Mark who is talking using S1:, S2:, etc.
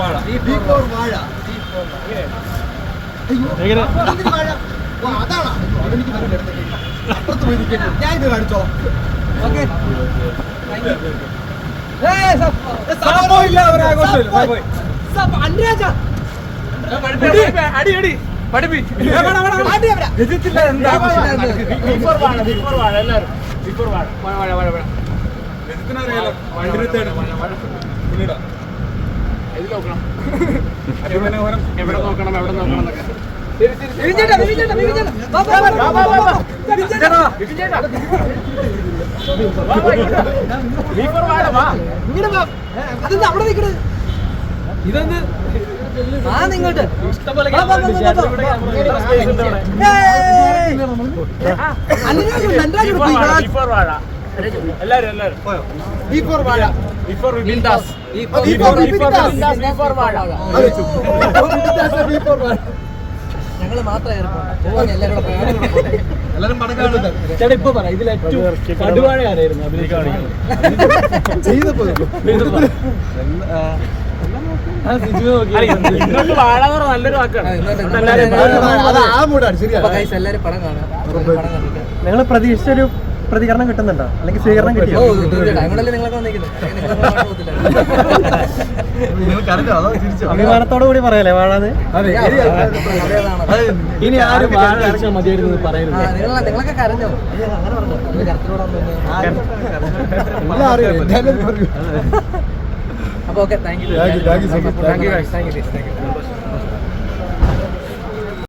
S1: വാഴ.
S2: B four വാഴ. അയ്യോ വാഴ. അതാണോ? അതെനിക്ക് അടുത്തേക്ക്. അപ്പുറത്ത് പോയി നിൽക്കട്ടെ ഞാൻ ഇത് കാണിച്ചോളാം ഓക്കെ.
S1: സാബോയില്ല, ഒരാഘോഷമില്ല, സാബോയ്. അടി അടി. പഠിപ്പി. രജിത്തില്ല എന്താ
S3: ബിഫോർ വാഴ. ബിഫോർ വാഴ എല്ലാവരും. ബിഫോർ വാഴ.
S1: രജിത്തിനറിയാലോ വണ്ടിരുത്തേട് പിന്നീട്.
S3: ഇത് നോക്കണം
S1: അഭിമനോഹരം
S3: എവിടെ നോക്കണം എവിടെ നോക്കണം എന്നൊക്കെ.
S2: അതെന്താ അവിടെ നിൽക്കണത്
S1: ഇതെന്ത്?
S2: ആ നിങ്ങോട്ട്
S3: ഇഷ്ടംപോലെ
S2: വാ, വാ, വാ, വാ, വാ.
S3: സ്പേസ് ഉണ്ട് ഇവിടെ
S2: ഏയ്! അനുരാഗ്, അനുരാഗ്
S3: ബിഫോർ
S2: പോയി.
S3: വാഴ ബിഫോർ വാഴ എല്ലാവരും എല്ലാവരും
S2: ബി ഫോർ വാഴ
S3: ബിഫോർ ബിൽഡാസ്
S2: ബിഫോർ ബിൽഡാസ്.
S3: ബിഫോർ വാഴ
S2: ബി ഞങ്ങൾ മാത്രമേ എല്ലാവരും കൂടെ പോയി.
S3: ചേട്ടാ ഇപ്പൊ പറ ഇതിൽ ഏറ്റവും കടുവാഴ ആരായിരുന്നു
S4: നിങ്ങൾ പ്രതീക്ഷിച്ചൊരു പ്രതികരണം കിട്ടുന്നുണ്ടോ? അല്ലെങ്കിൽ സ്വീകരണം കിട്ടിയോ? അഭിമാനത്തോടു കൂടി പറയല്ലേ വാഴാന്ന്
S3: ഇനി ആരും മതിയായിരുന്നു
S2: നിങ്ങളൊക്കെ കരഞ്ഞോ? അപ്പൊ okay thank you
S4: thank you thank you
S2: thank you thank you